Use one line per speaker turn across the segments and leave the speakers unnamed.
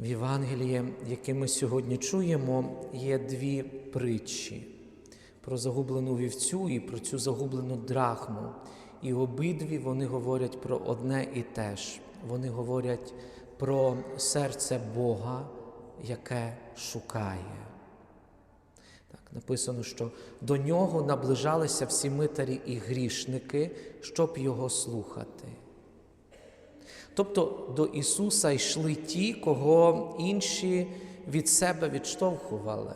В Євангелії, яке ми сьогодні чуємо, є дві притчі про загублену вівцю і про цю загублену драхму. І обидві вони говорять про одне і те ж. Вони говорять про серце Бога, яке шукає. Так, Написано, що до нього наближалися всі митарі і грішники, щоб його слухати. Тобто до Ісуса йшли ті, кого інші від себе відштовхували,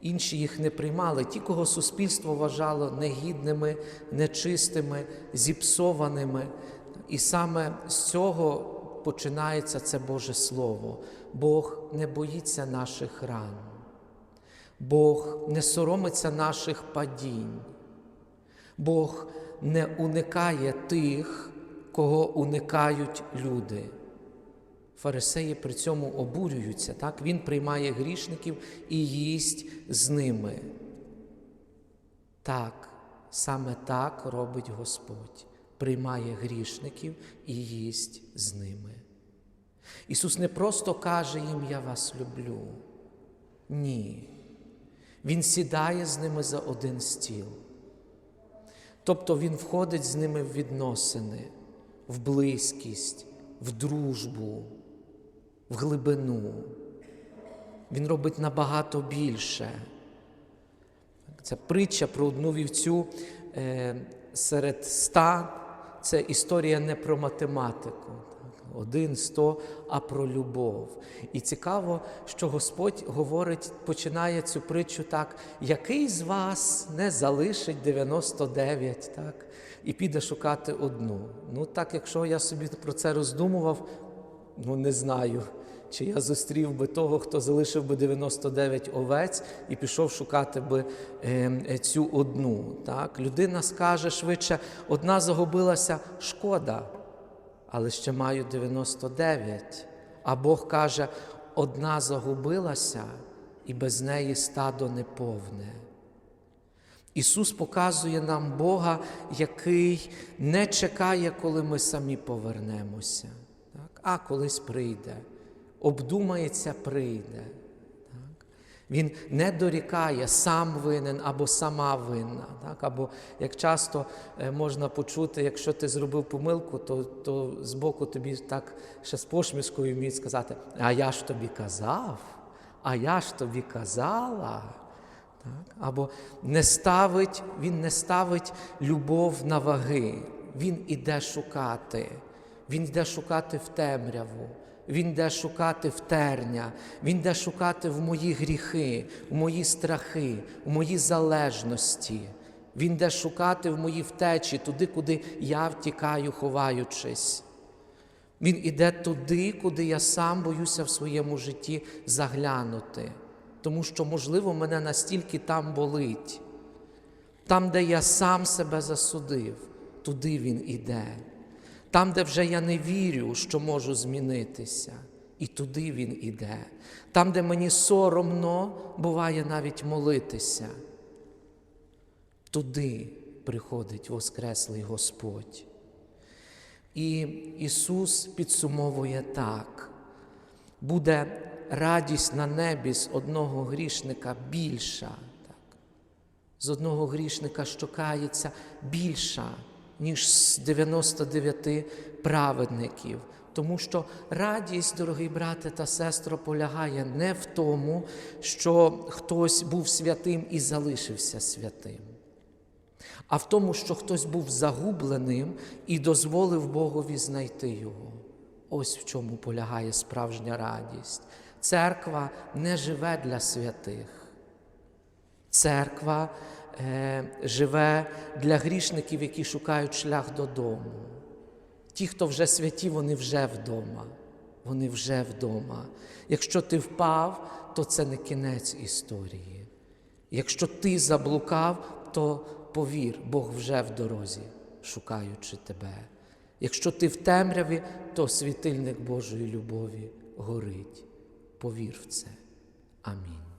інші їх не приймали, ті, кого суспільство вважало негідними, нечистими, зіпсованими. І саме з цього починається це Боже Слово. Бог не боїться наших ран, Бог не соромиться наших падінь, Бог не уникає тих, кого уникають люди. Фарисеї при цьому обурюються, так? Він приймає грішників і їсть з ними. Так, саме так робить Господь. Приймає грішників і їсть з ними. Ісус не просто каже їм Я вас люблю. Ні. Він сідає з ними за один стіл. Тобто Він входить з ними в відносини, в близькість, в дружбу, в глибину. Він робить набагато більше. Це притча про одну вівцю е, серед ста. Це історія не про математику. Один, сто, а про любов. І цікаво, що Господь говорить, починає цю притчу так: який з вас не залишить 99, так, і піде шукати одну. Ну, так, якщо я собі про це роздумував, ну не знаю. Чи я зустрів би того, хто залишив би 99 овець і пішов шукати би е, цю одну. Так? Людина скаже швидше, одна загубилася, шкода, але ще маю 99. А Бог каже, одна загубилася, і без неї стадо неповне. Ісус показує нам Бога, який не чекає, коли ми самі повернемося, так? а колись прийде обдумається, прийде. Він не дорікає, сам винен або сама винна. Так? Або як часто е, можна почути, якщо ти зробив помилку, то то збоку тобі так ще з посмішкою вміють сказати, а я ж тобі казав, а я ж тобі казала. Так? Або не ставить, він не ставить любов на ваги, він іде шукати, він йде шукати в темряву. Він йде шукати в терня, він йде шукати в мої гріхи, в мої страхи, в мої залежності. Він йде шукати в мої втечі, туди, куди я втікаю, ховаючись. Він іде туди, куди я сам боюся в своєму житті заглянути, тому що, можливо, мене настільки там болить. Там, де я сам себе засудив, туди він іде. Там, де вже я не вірю, що можу змінитися, і туди він іде. Там, де мені соромно буває навіть молитися, туди приходить Воскреслий Господь. І Ісус підсумовує так: буде радість на небі з одного грішника більша, так? з одного грішника, що кається, більша ніж з 99 праведників. Тому що радість, дорогі брате та сестро, полягає не в тому, що хтось був святим і залишився святим, а в тому, що хтось був загубленим і дозволив Богові знайти його. Ось в чому полягає справжня радість. Церква не живе для святих. Церква живе для грішників, які шукають шлях додому. Ті, хто вже святі, вони вже вдома. Вони вже вдома. Якщо ти впав, то це не кінець історії. Якщо ти заблукав, то повір, Бог вже в дорозі, шукаючи тебе. Якщо ти в темряві, то світильник Божої любові горить. Повір в це. Амінь.